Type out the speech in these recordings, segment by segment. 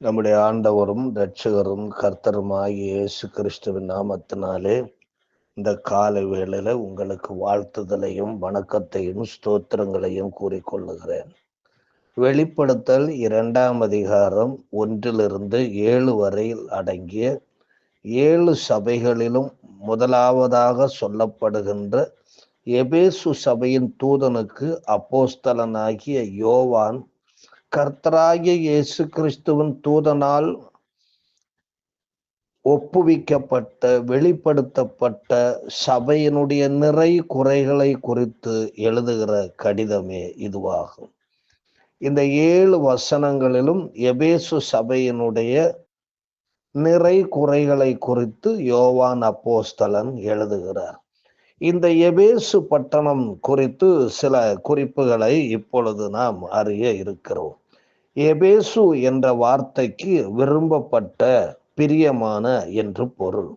நம்முடைய ஆண்டவரும் ரட்சகரும் கர்த்தருமாகிய இயேசு கிறிஸ்துவின் நாமத்தினாலே இந்த கால வேளையில உங்களுக்கு வாழ்த்துதலையும் வணக்கத்தையும் ஸ்தோத்திரங்களையும் கூறிக்கொள்ளுகிறேன். வெளிப்படுத்தல் இரண்டாம் அதிகாரம் ஒன்றிலிருந்து ஏழு வரையில் அடங்கிய ஏழு சபைகளிலும் முதலாவதாக சொல்லப்படுகின்ற எபேசு சபையின் தூதனுக்கு அப்போஸ்தலனாகிய யோவான் கர்த்தராகிய இயேசு கிறிஸ்துவின் தூதனால் ஒப்புவிக்கப்பட்ட வெளிப்படுத்தப்பட்ட சபையினுடைய நிறை குறைகளை குறித்து எழுதுகிற கடிதமே இதுவாகும். இந்த ஏழு வசனங்களிலும் எபேசு சபையினுடைய நிறை குறைகளை குறித்து யோவான் அப்போஸ்தலன் எழுதுகிறார். இந்த எபேசு பட்டணம் குறித்து சில குறிப்புகளை இப்பொழுது நாம் அறிய இருக்கிறோம். எபேசு என்ற வார்த்தைக்கு விரும்பப்பட்ட பிரியமான என்று பொருள்.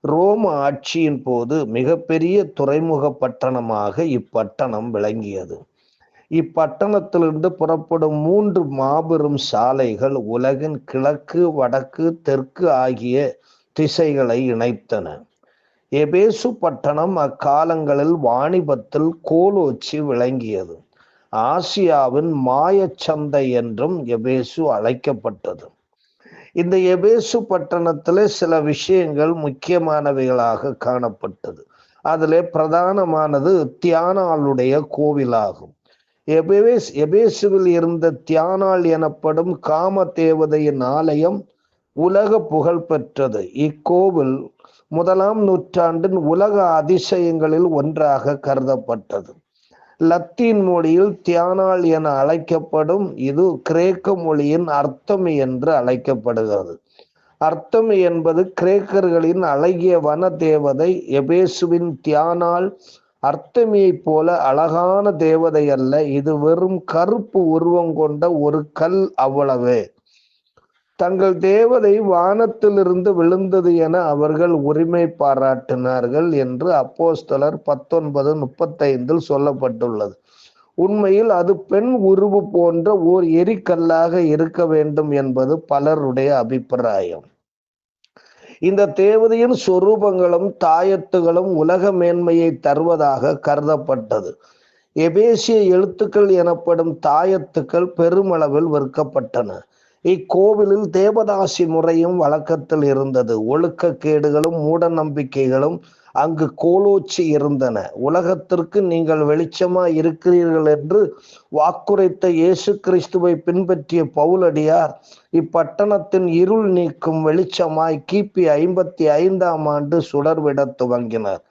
ரோம ஆட்சியின் போது மிகப்பெரிய துறைமுக பட்டணமாக இப்பட்டணம் விளங்கியது. இப்பட்டணத்திலிருந்து புறப்படும் மூன்று மாபெரும் சாலைகள் உலகின் கிழக்கு வடக்கு தெற்கு ஆகிய திசைகளை இணைத்தன. எபேசு பட்டணம் அக்காலங்களில் வாணிபத்தில் கோலோச்சி விளங்கியது. ஆசியாவின் மாயச்சந்தை என்றும் எபேசு அழைக்கப்பட்டது. இந்த எபேசு பட்டணத்தில் சில விஷயங்கள் முக்கியமானவைகளாக காணப்பட்டது. அதிலே பிரதானமானது தியானாளுடைய கோவிலாகும். எபேஸ் எபேசுவில் இருந்த தியானாள் எனப்படும் காம தேவதையின் ஆலயம் உலக புகழ் பெற்றது. இக்கோவில் முதலாம் நூற்றாண்டின் உலக அதிசயங்களில் ஒன்றாக கருதப்பட்டது. லத்தீன் மொழியில் தியானாள் என அழைக்கப்படும் இது கிரேக்க மொழியின் அர்த்தம் என்று அழைக்கப்படுகிறது. அர்த்தம் என்பது கிரேக்கர்களின் அழகிய வன தேவதை எபேசுவின் தியானால் அர்த்தமியை போல அழகான தேவதை அல்ல இது வெறும் கருப்பு உருவம் கொண்ட ஒரு கல் அவ்வளவே. தங்கள் தேவதை வானத்திலிருந்து விழுந்தது என அவர்கள் உரிமை பாராட்டினார்கள் என்று அப்போஸ்தலர் பத்தொன்பது முப்பத்தைந்தில் சொல்லப்பட்டுள்ளது. உண்மையில் அது பெண் உருவு போன்ற ஓர் எரிக்கல்லாக இருக்க வேண்டும் என்பது பலருடைய அபிப்பிராயம். இந்த தேவதையின் சொரூபங்களும் தாயத்துகளும் உலக மேன்மையை தருவதாக கருதப்பட்டது. எபேசிய எழுத்துக்கள் எனப்படும் தாயத்துக்கள் பெருமளவில் விற்கப்பட்டன. இக்கோவிலில் தேவதாசி முறையும் வழக்கத்தில் இருந்தது. ஒழுக்கக்கேடுகளும் மூட நம்பிக்கைகளும் அங்கு கோலோச்சி இருந்தன. உலகத்திற்கு நீங்கள் வெளிச்சமா இருக்கிறீர்கள் என்று வாக்குரைத்த இயேசு கிறிஸ்துவை பின்பற்றிய பவுலடியார் இப்பட்டணத்தின் இருள் நீக்கும் வெளிச்சமாய் கிபி ஐம்பத்தி ஐந்தாம் ஆண்டு சுடர்விட துவங்கினர்.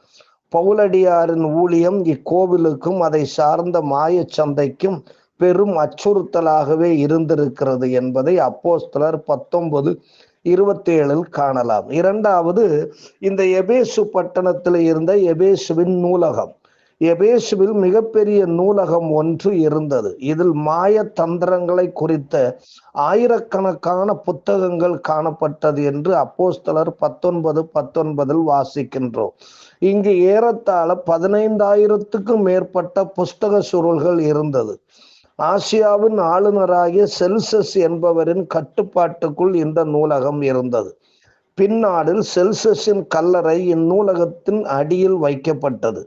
பவுலடியாரின் ஊழியம் இக்கோவிலுக்கும் அதை சார்ந்த மாயச் சந்தைக்கும் பெரும் அச்சுறுத்தலாகவே இருந்திருக்கிறது என்பதை அப்போஸ்தலர் பத்தொன்பது இருபத்தி ஏழில் காணலாம். இரண்டாவது இந்த எபேசு பட்டணத்தில் இருந்த எபேசுவின் நூலகம். எபேசுவில் மிகப்பெரிய நூலகம் ஒன்று இருந்தது. இதில் மாய தந்திரங்களை குறித்த ஆயிரக்கணக்கான புத்தகங்கள் காணப்பட்டது என்று அப்போஸ்தலர் பத்தொன்பது பத்தொன்பதில் வாசிக்கின்றோம். இங்கு ஏறத்தாழ பதினைந்தாயிரத்துக்கும் மேற்பட்ட புஸ்தக சுருள்கள் இருந்தது. ஆசியாவின் ஆளுநராகிய செல்சஸ் என்பவரின் கட்டுப்பாட்டுக்குள் இந்த நூலகம் இருந்தது. பின்னாடில் செல்சஸின் கல்லறை இந்நூலகத்தின் அடியில் வைக்கப்பட்டது.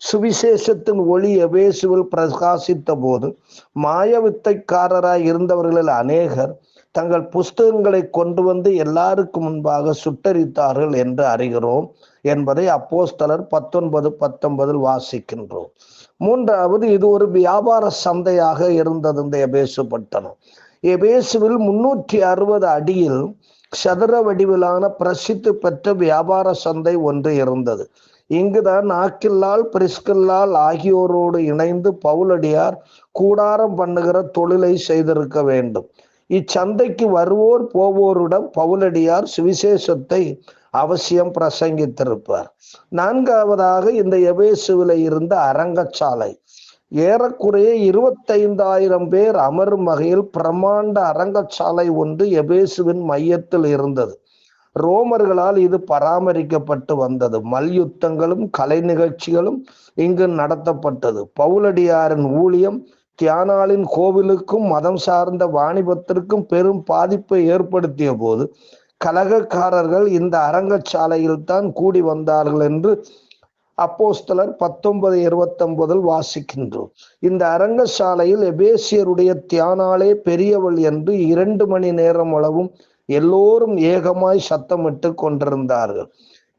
சுவிசேஷத்தின் ஒளி எபேசுவில் பிரகாசித்த போது மாயவித்தைக்காரராய் இருந்தவர்களில் அநேகர் தங்கள் புஸ்தகங்களை கொண்டு வந்து எல்லாருக்கும் முன்பாக சுட்டரித்தார்கள் என்று அறிகிறோம் என்பதை அப்போஸ்தலர் பத்தொன்பது பத்தொன்பதில் வாசிக்கின்றோம். மூன்றாவது இது ஒரு வியாபார சந்தையாக இருந்தது இந்த எபேசு பட்டணம். எபேசுவில் முன்னூற்றி அறுபது அடியில் சதுர வடிவிலான பிரசித்தி பெற்ற வியாபார சந்தை ஒன்று இருந்தது. இங்குதான் ஆக்கில்லால் பிரிஸ்கில்லால் ஆகியோரோடு இணைந்து பவுலடியார் கூடாரம் பண்ணுகிற தொழிலை செய்திருக்க வேண்டும். இச்சந்தைக்கு வருவோர் போவோரிடம் பவுலடியார் சுவிசேஷத்தை அவசியம் பிரசங்கித்திருப்பார். நான்காவதாக இந்த எபேசுவில இருந்த அரங்கச்சாலை. ஏறக்குறைய இருபத்தைந்தாயிரம் பேர் அமரும் வகையில் பிரமாண்ட அரங்கச்சாலை ஒன்று எபேசுவின் மையத்தில் இருந்தது. ரோமர்களால் இது பராமரிக்கப்பட்டு வந்தது. மல்யுத்தங்களும் கலை நிகழ்ச்சிகளும் இங்கு நடத்தப்பட்டது. பவுலடியாரின் ஊழியம் தியானாளின் கோவிலுக்கும் மதம் சார்ந்த வாணிபத்திற்கும் பெரும் பாதிப்பை ஏற்படுத்திய போது கலகக்காரர்கள் இந்த அரங்கச்சாலையில் தான் கூடி வந்தார்கள் என்று அப்போஸ்தலர் பத்தொன்பது இருபத்தி ஒன்பதில் வாசிக்கின்றோம். இந்த அரங்கசாலையில் எபேசியருடைய தியானாலே பெரியவள் என்று இரண்டு மணி நேரம் அளவும் எல்லோரும் ஏகமாய் சத்தமிட்டு கொண்டிருந்தார்கள்.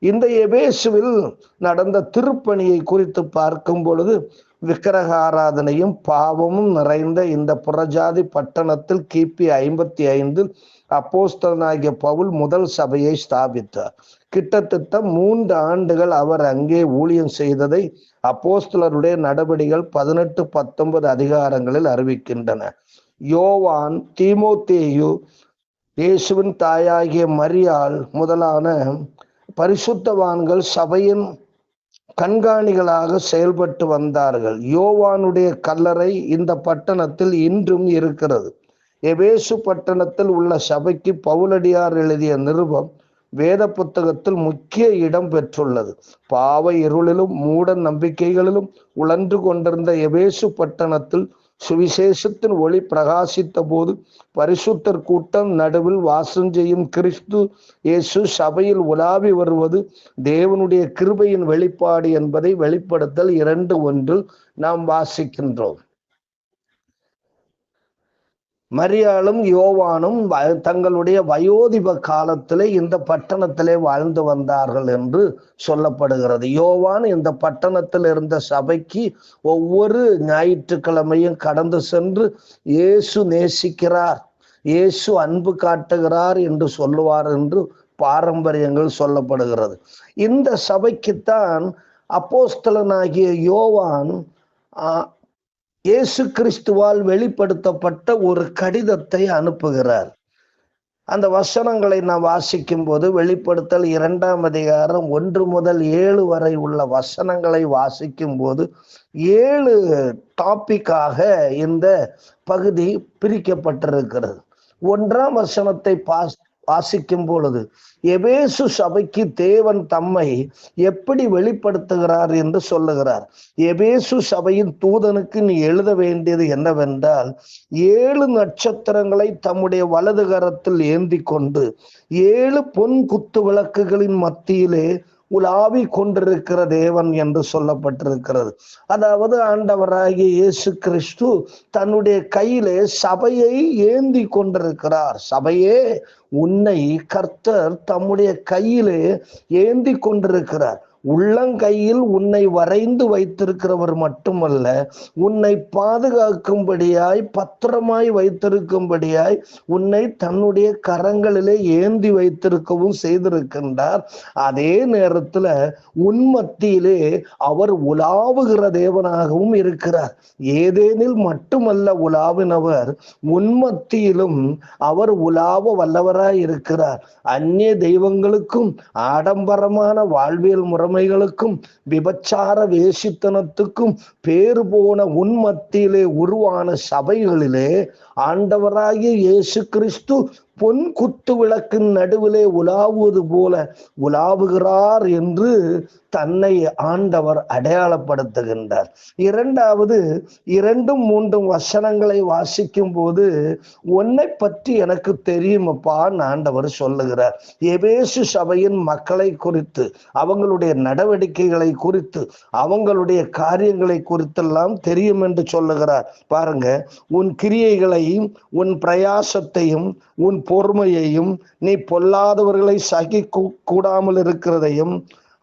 இந்த எபேசுவில் நடந்த திருப்பணியை குறித்து பார்க்கும் பொழுது விக்கிரக ஆராதனையும் பாவமும் நிறைந்த இந்த புறஜாதி பட்டணத்தில் கிபி ஐம்பத்தி ஐந்தில் அப்போஸ்தலனாகிய பவுல் முதல் சபையை ஸ்தாபித்தார். கிட்டத்தட்ட மூன்று ஆண்டுகள் அவர் அங்கே ஊழியம் செய்ததை அப்போஸ்தலருடைய நடவடிகள் பதினெட்டு பத்தொன்பது அதிகாரங்களில் அறிவிக்கின்றன. யோவான் தீமோத்தேயு இயேசுவின் தாயாகிய மரியாள் முதலான பரிசுத்தவான்கள் சபையின் கண்காணிகளாக செயல்பட்டு வந்தார்கள். யோவானுடைய கல்லறை இந்த பட்டணத்தில் இன்றும் இருக்கிறது. எபேசு பட்டணத்தில் உள்ள சபைக்கு பவுலடியார் எழுதிய நிருபம் வேத புத்தகத்தில் முக்கிய இடம் பெற்றுள்ளது. பாவ இருளிலும் மூட நம்பிக்கைகளிலும் உழன்று கொண்டிருந்த எபேசு பட்டணத்தில் சுவிசேஷத்தின் ஒளி பிரகாசித்த போது பரிசுத்தர் கூட்டம் நடுவில் வாசம் செய்யும் கிறிஸ்து இயேசு சபையில் உலாவி வருவது தேவனுடைய கிருபையின் வெளிப்பாடு என்பதை வெளிப்படுத்தல் இரண்டு ஒன்றில் நாம் வாசிக்கின்றோம். மரியாளும் யோவானும் தங்களுடைய வயோதிப காலத்திலே இந்த பட்டணத்திலே வாழ்ந்து வந்தார்கள் என்று சொல்லப்படுகிறது. யோவான் இந்த பட்டணத்தில் இருந்த சபைக்கு ஒவ்வொரு ஞாயிற்றுக்கிழமையும் கடந்து சென்று இயேசு நேசிக்கிறார் இயேசு அன்பு காட்டுகிறார் என்று சொல்லுவார் என்று பாரம்பரியங்கள் சொல்லப்படுகிறது. இந்த சபைக்குத்தான் அப்போஸ்தலனாகிய யோவான் இயேசு கிறிஸ்துவால் வெளிப்படுத்தப்பட்ட ஒரு கடிதத்தை அனுப்புகிறார். அந்த வசனங்களை நாம் வாசிக்கும் போது வெளிப்படுத்தல் இரண்டாம் அதிகாரம் ஒன்று முதல் ஏழு வரை உள்ள வசனங்களை வாசிக்கும் போது ஏழு டாபிக்காக இந்த பகுதி பிரிக்கப்பட்டிருக்கிறது. ஒன்றாம் வசனத்தை பாஸ் வாசிக்கும் பொழுது எபேசு சபைக்கு தேவன் தம்மை எப்படி வெளிப்படுத்துகிறார் என்று சொல்லுகிறார். எபேசு சபையின் தூதனுக்கு நீ எழுத வேண்டியது என்னவென்றால் ஏழு நட்சத்திரங்களை தம்முடைய வலது கரத்தில் ஏந்தி கொண்டு ஏழு பொன் குத்து விளக்குகளின் மத்தியிலே உலாவி கொண்டிருக்கிற தேவன் என்று சொல்லப்பட்டிருக்கிறது. அதாவது ஆண்டவராகிய இயேசு கிறிஸ்து தன்னுடைய கையிலே சபையை ஏந்தி கொண்டிருக்கிறார். சபையே உன்னை கர்த்தர் தம்முடைய கையிலே ஏந்தி கொண்டிருக்கிறார். உள்ளங்கையில் உன்னை வரைந்து வைத்திருக்கிறவர் மட்டுமல்ல உன்னை பாதுகாக்கும்படியாய் பத்திரமாய் வைத்திருக்கும்படியாய் உன்னை தன்னுடைய கரங்களிலே ஏந்தி வைத்திருக்கவும் செய்திருக்கின்றார். அதே நேரத்துல உன்மத்தியிலே அவர் உலாவுகிற தேவனாகவும் இருக்கிறார். ஏதேனில் மட்டுமல்ல உலாவினவர் உன்மத்தியிலும் அவர் உலாவ வல்லவராய் இருக்கிறார். அந்நிய தெய்வங்களுக்கும் ஆடம்பரமான வாழ்வியல் முறை பொறாமைகளுக்கும் விபச்சார வேசித்தனத்துக்கும் பேறு போன உன்மத்தியிலே உருவான சபைகளிலே ஆண்டவராகிய இயேசு கிறிஸ்து பொன் குத்து விளக்கின் நடுவிலே உலாவுவது போல உலாவுகிறார் என்று தன்னை ஆண்டவர் அடையாளப்படுத்துகின்றார். இரண்டாவது இரண்டும் மூன்றும் வசனங்களை வாசிக்கும் போது உன்னை பற்றி எனக்கு தெரியுமப்பா ஆண்டவர் சொல்லுகிறார். எபேசு சபையின் மக்களை குறித்து அவங்களுடைய நடவடிக்கைகளை குறித்து அவங்களுடைய காரியங்களை குறித்தெல்லாம் தெரியும் என்று சொல்லுகிறார். பாருங்க உன் கிரியைகளையும் உன் பிரயாசத்தையும் உன் பொறுமையையும் நீ பொல்லாதவர்களை சகி கூடாமல் இருக்கிறதையும்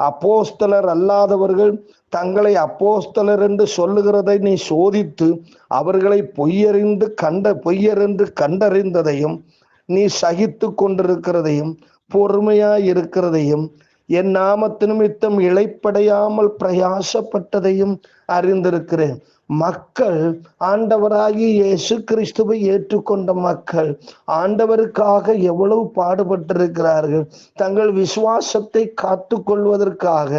அப்போஸ்தலர் அல்லாதவர்கள் தங்களை அப்போஸ்தலர் என்று சொல்லுகிறதை நீ சோதித்து அவர்களை பொய்யறிந்து கண்ட பொய்யறிந்து கண்டறிந்ததையும் நீ சகித்து கொண்டிருக்கிறதையும் பொறுமையாய் இருக்கிறதையும் என் நாமத்து நிமித்தம் இழைப்படையாமல் பிரயாசப்பட்டதையும் அறிந்திருக்கிறேன். மக்கள் ஆண்டவராகி இயேசு கிறிஸ்துவை ஏற்றுக்கொண்ட மக்கள் ஆண்டவருக்காக எவ்வளவு பாடுபட்டிருக்கிறார்கள். தங்கள் விசுவாசத்தை காத்து கொள்வதற்காக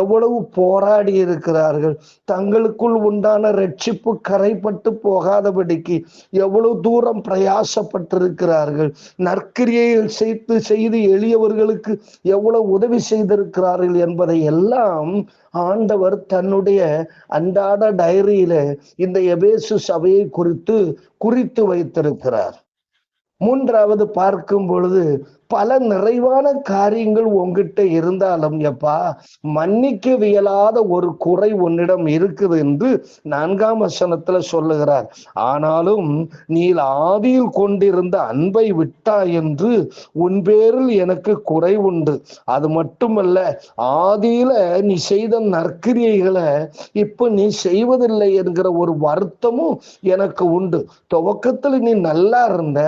எவ்வளவு போராடி இருக்கிறார்கள் தங்களுக்குள் உண்டான ரட்சிப்பு கரைப்பட்டு போகாதபடிக்கு எவ்வளவு தூரம் பிரயாசப்பட்டிருக்கிறார்கள். நற்கிரியைகள் செய்து செய்து எளியவர்களுக்கு எவ்வளவு உதவி செய்திருக்கிறார்கள் என்பதை எல்லாம் ஆண்டவர் தன்னுடைய அன்றாட டைரியில இந்த எபேசு சபையை குறித்து குறித்து வைத்திருக்கிறார். மூன்றாவது பார்க்கும் பொழுது பல நிறைவான காரியங்கள் உங்ககிட்ட இருந்தாலும் எப்பா மன்னிக்கவியலாத ஒரு குறை உன்னிடம் இருக்குது என்று நான்காம் வசனத்துல சொல்லுகிறார். ஆனாலும் நீ ஆதியில் கொண்டிருந்த அன்பை விட்டாய் என்று உன் பேரில் எனக்கு குறை உண்டு. அது மட்டுமல்ல ஆதியில நீ செய்த நற்கிரியைகளை இப்ப நீ செய்வதில்லை என்கிற ஒரு வருத்தமும் எனக்கு உண்டு. துவக்கத்துல நீ நல்லா இருந்த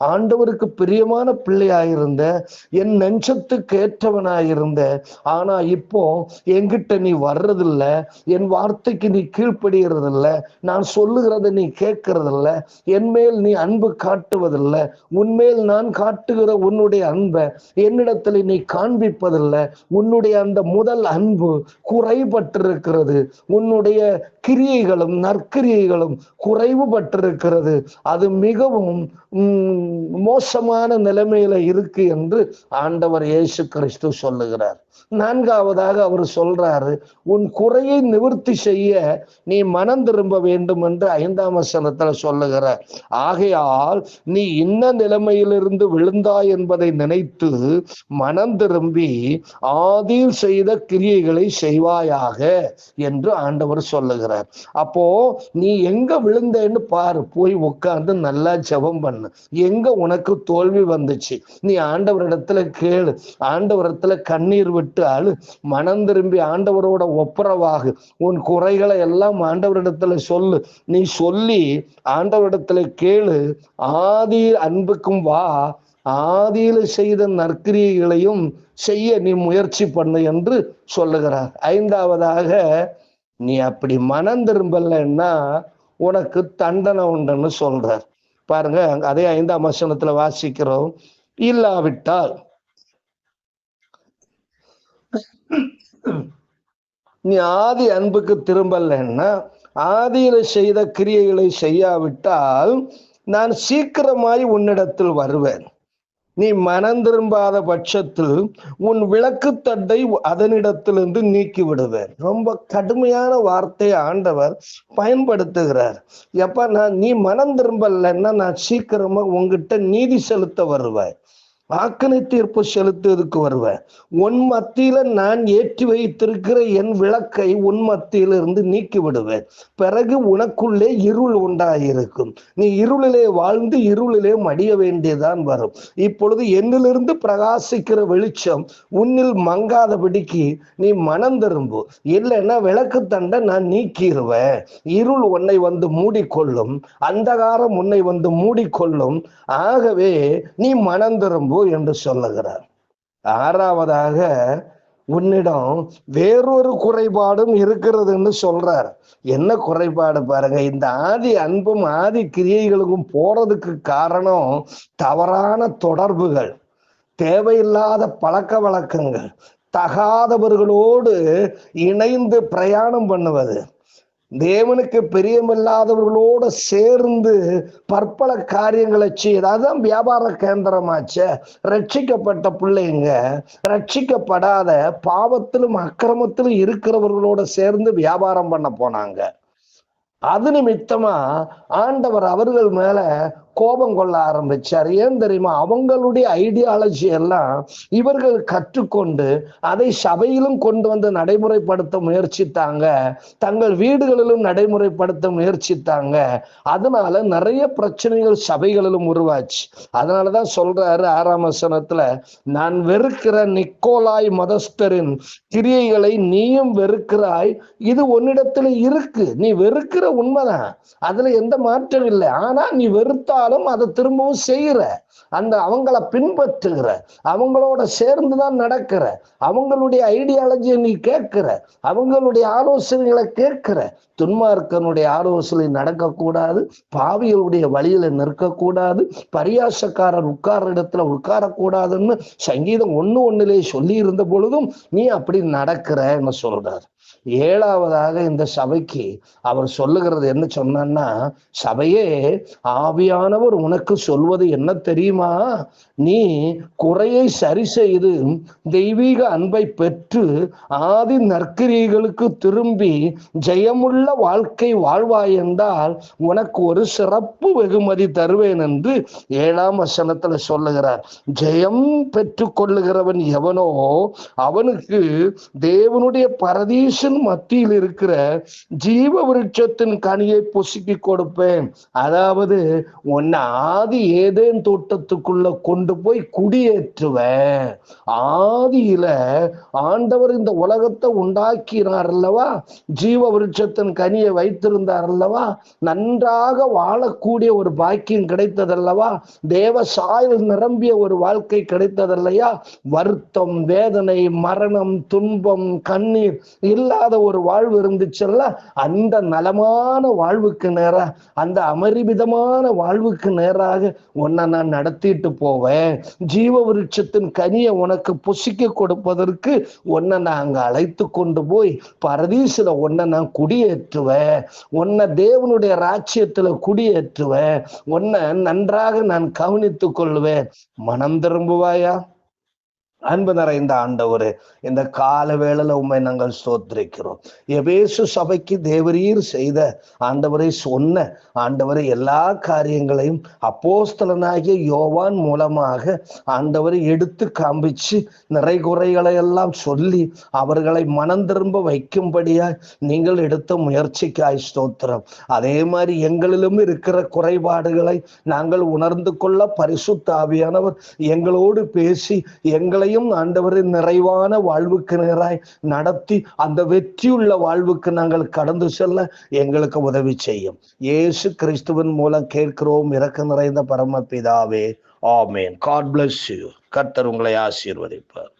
ஆண்டவருக்கு பிரியமான பிள்ளையாயிருந்த என் நெஞ்சத்துக்கு ஏற்றவனாயிருந்த ஆனா இப்போ என்கிட்ட நீ வர்றதில்ல என் வார்த்தைக்கு நீ கீழ்ப்படுகிறதில்ல நான் சொல்லுகிறத நீ கேட்கறதில்ல என் மேல் நீ அன்பு காட்டுவதில்லை உன்மேல் நான் காட்டுகிற உன்னுடைய அன்பை என்னிடத்துல நீ காண்பிப்பதில்லை. உன்னுடைய அந்த முதல் அன்பு குறைபட்டிருக்கிறது. உன்னுடைய கிரியைகளும் நற்கிரியைகளும் குறைவுபட்டிருக்கிறது. அது மிகவும் உம், மோசமான நிலைமையில இருக்கு என்று ஆண்டவர் இயேசு கிறிஸ்து சொல்லுகிறார். நான்காவதாக அவர் சொல்றாரு உன் குறையை நிவர்த்தி செய்ய நீ மனம் திரும்ப வேண்டும் என்று ஐந்தாம் வசனத்துல சொல்லுகிறார். ஆகையால் நீ இன்ன நிலைமையிலிருந்து விழுந்தாய் என்பதை நினைத்து மனம் திரும்பி ஆதியில் செய்த கிரியைகளை செய்வாயாக என்று ஆண்டவர் சொல்லுகிறார். அப்போ நீ எங்க விழுந்தேன்னு பாரு போய் உட்கார்ந்து நல்லா ஜபம் பண்ணு. எங்க உனக்கு தோல்வி வந்துச்சு? நீ ஆண்டவரிடத்துல கேளு. ஆண்டவரிடத்துல கண்ணீர் விட்டு அழு. மனம் திரும்பி ஆண்டவரோட ஒப்புரவாகு. உன் குறைகளை எல்லாம் ஆண்டவரிடத்துல சொல்லு. நீ சொல்லி ஆண்டவரிடத்துல கேளு. ஆதி அன்புக்கும் வா. ஆதியில செய்த நற்கிரியைகளையும் செய்ய நீ முயற்சி பண்ணு என்று சொல்லுகிறார். ஐந்தாவதாக நீ அப்படி மனம் திரும்பலைன்னா உனக்கு தண்டனை உண்டுன்னு சொல்றார். பாருங்க அதே ஐந்தாம் வசனத்துல வாசிக்கிறோம். இல்லாவிட்டால் நீ ஆதி அன்புக்கு திரும்பலைன்னா ஆதியில செய்த கிரியைகளை செய்யாவிட்டால் நான் சீக்கிரமாய் உன்னிடத்தில் வருவேன். நீ மனம் திரும்பாத பட்சத்தில் உன் விளக்கு தட்டை அதனிடத்திலிருந்து நீக்கி விடுவேன் ரொம்ப கடுமையான வார்த்தை ஆண்டவர் பயன்படுத்துகிறார். எப்ப நான் நீ மனம் திரும்பலைன்னா நான் சீக்கிரமா உங்ககிட்ட நீதி செலுத்த வருவேன். வாக்கனை தீர்ப்பு செலுத்துவதற்கு வருவேன். உன் மத்தியில நான் ஏற்றி வைத்திருக்கிற என் விளக்கை உன் மத்தியிலிருந்து நீக்கி விடுவேன் பிறகு உனக்குள்ளே இருள் உண்டாயிருக்கும். நீ இருளிலே வாழ்ந்து இருளிலே மடிய வேண்டியதான் வரும். இப்பொழுது என்னிலிருந்து பிரகாசிக்கிற வெளிச்சம் உன்னில் மங்காதபடிக்கு நீ மனம் திரும்பு. இல்லைன்னா விளக்கு தண்டை நான் நீக்கிடுவேன் இருள் உன்னை வந்து மூடிக்கொள்ளும். அந்தகாரம் உன்னை வந்து மூடிக்கொள்ளும். ஆகவே நீ மனம் திரும்பு. என்று சொல்லுகிறார். ஆறாவதாக உன்னிடம் வேறொரு குறைபாடும் இருக்கிறதுன்னு சொல்றார். என்ன குறைபாடு பாருங்க இந்த ஆதி அன்பும் ஆதி கிரியைகளுக்கும் போறதுக்கு காரணம் தவறான தொடர்புகள் தேவையில்லாத பழக்க வழக்கங்கள் தகாதவர்களோடு இணைந்து பிரயாணம் பண்ணுவது. தேவனுக்கு பிரியமில்லாதவர்களோட சேர்ந்து பற்பல காரியங்களை செய்யுது அதுதான் வியாபார கேந்திரமாச்சே. ரட்சிக்கப்பட்ட பிள்ளைங்க ரட்சிக்கப்படாத பாவத்திலும் அக்கிரமத்திலும் இருக்கிறவர்களோட சேர்ந்து வியாபாரம் பண்ண போனாங்க. அது நிமித்தமா ஆண்டவர் அவர்கள் மேல கோபம் கொள்ள ஆரம்பிச்சார் ஏன் தெரியுமா? அவங்களுடைய ஐடியாலஜி எல்லாம் இவர்கள் கற்றுக்கொண்டு அதை சபையிலும் கொண்டு வந்து நடைமுறைப்படுத்த முயற்சித்தாங்க. தங்கள் வீடுகளிலும் நடைமுறைப்படுத்த முயற்சித்தாங்க. அதனால நிறைய பிரச்சனைகள் சபைகளிலும் உருவாச்சு. அதனாலதான் சொல்றாரு ஆறாம் வசனத்துல நான் வெறுக்கிற நிக்கோலாய் மதஸ்தரின் கிரியைகளை நீயும் வெறுக்கிறாய். இது உன்னிடத்துல இருக்கு. நீ வெறுக்கிற உண்மைதான். அதுல எந்த மாற்றம் இல்லை. ஆனா நீ வெறுத்தா இருந்தாலும் அதை திரும்பவும் செய்யற. அந்த அவங்கள பின்பற்றுகிற. அவங்களோட சேர்ந்துதான் நடக்கிற. அவங்களுடைய ஐடியாலஜியை நீ கேட்கிற. அவங்களுடைய ஆலோசனைகளை கேட்கிற. துன்மார்க்கனுடைய ஆலோசனை நடக்கக்கூடாது. பாவியலுடைய வழியில நிற்கக்கூடாது. பரியாசக்காரர் உட்கார்ற இடத்துல உட்காரக்கூடாதுன்னு சங்கீதம் ஒண்ணு ஒண்ணுலே சொல்லி இருந்த பொழுதும் நீ அப்படி நடக்கிறன்னு சொல்றாரு. ஏழாவதாக இந்த சபைக்கு அவர் சொல்லுகிறது என்ன சொன்னா சபையே ஆவியானவர் உனக்கு சொல்வது என்ன தெரியுமா? நீ குறையை சரி செய்து தெய்வீக அன்பை பெற்று ஆதி நற்கிரிகளுக்கு திரும்பி ஜெயமுள்ள வாழ்க்கை வாழ்வாய் என்றால் உனக்கு ஒரு சிறப்பு வெகுமதி தருவேன் என்று ஏழாம் வசனத்துல சொல்லுகிறார். ஜெயம் பெற்று கொள்ளுகிறவன் எவனோ அவனுக்கு தேவனுடைய பரதீசன் மத்தியில் இருக்கிற ஜீவ விருட்சத்தின் கனியை பொசுக்கி கொடுப்பேன். அதாவது உன்னை ஆதி ஏதேன் தோட்டத்துக்குள்ள கொண்டு போய் குடியேற்றுவேன். ஆதியில ஆண்டவர் இந்த உலகத்தை உண்டாக்கினார் அல்லவா? ஜீவ விருட்சத்தின் கனியை வைத்திருந்தார் அல்லவா? நன்றாக வாழக்கூடிய ஒரு பாக்கியம் கிடைத்ததல்லவா தேவ சாயல் நிரம்பிய ஒரு வாழ்க்கை கிடைத்ததல்லையா வருத்தம் வேதனை மரணம் துன்பம் கண்ணீர் இல்லாத ஒரு வாழ்வு இருந்துச்சுல்ல? அந்த நலமான வாழ்வுக்கு நேராக அந்த அமரிபிதமான வாழ்வுக்கு நேராக உன்னை நான் நடத்திட்டு போவேன். ஜீவ விருட்சத்தின் கனியை உனக்கு புசிக்க கொடுப்பதற்கு உன்னை நான் அங்கே அழைத்து கொண்டு போய் பரதீசில் உன்னை நான் குடியேற்றுவேன். உன்னை தேவனுடைய ராஜ்யத்துல குடியேற்றுவேன். உன்னை நன்றாக நான் கவனித்துக் கொள்வேன். மனம் திரும்புவாயா? அன்பு நிறைந்த ஆண்டவரே இந்த கால வேளையில உண்மை நாங்கள் ஸ்தோத்திரிக்கிறோம். எபேசு சபைக்கு தேவரீர் செய்த ஆண்டவரை சொன்ன ஆண்டவரை எல்லா காரியங்களையும் அப்போஸ்தலனாகிய யோவான் மூலமாக ஆண்டவரை எடுத்து காண்பிச்சு நிறை குறைகளை எல்லாம் சொல்லி அவர்களை மனம் திரும்ப வைக்கும்படியா நீங்கள் எடுத்த முயற்சிக்காய் ஸ்தோத்திரம். அதே மாதிரி எங்களிலும் இருக்கிற குறைபாடுகளை நாங்கள் உணர்ந்து கொள்ள பரிசுத்தாவியானவர் எங்களோடு பேசி எங்களையும் ஆண்டவரின் நிறைவான வாழ்வுக்கு நேராய் நடத்தி அந்த வெற்றியுள்ள வாழ்வுக்கு நாங்கள் கடந்து செல்ல எங்களுக்கு உதவி செய்யும். இயேசு கிறிஸ்துவின் மூலம் கேட்கிறோம் இறக்க நிறைந்த பரமபிதாவே. ஆமேன். காட் பிளஸ் யூ கர்த்தர் உங்களை ஆசீர்வதிப்பார்.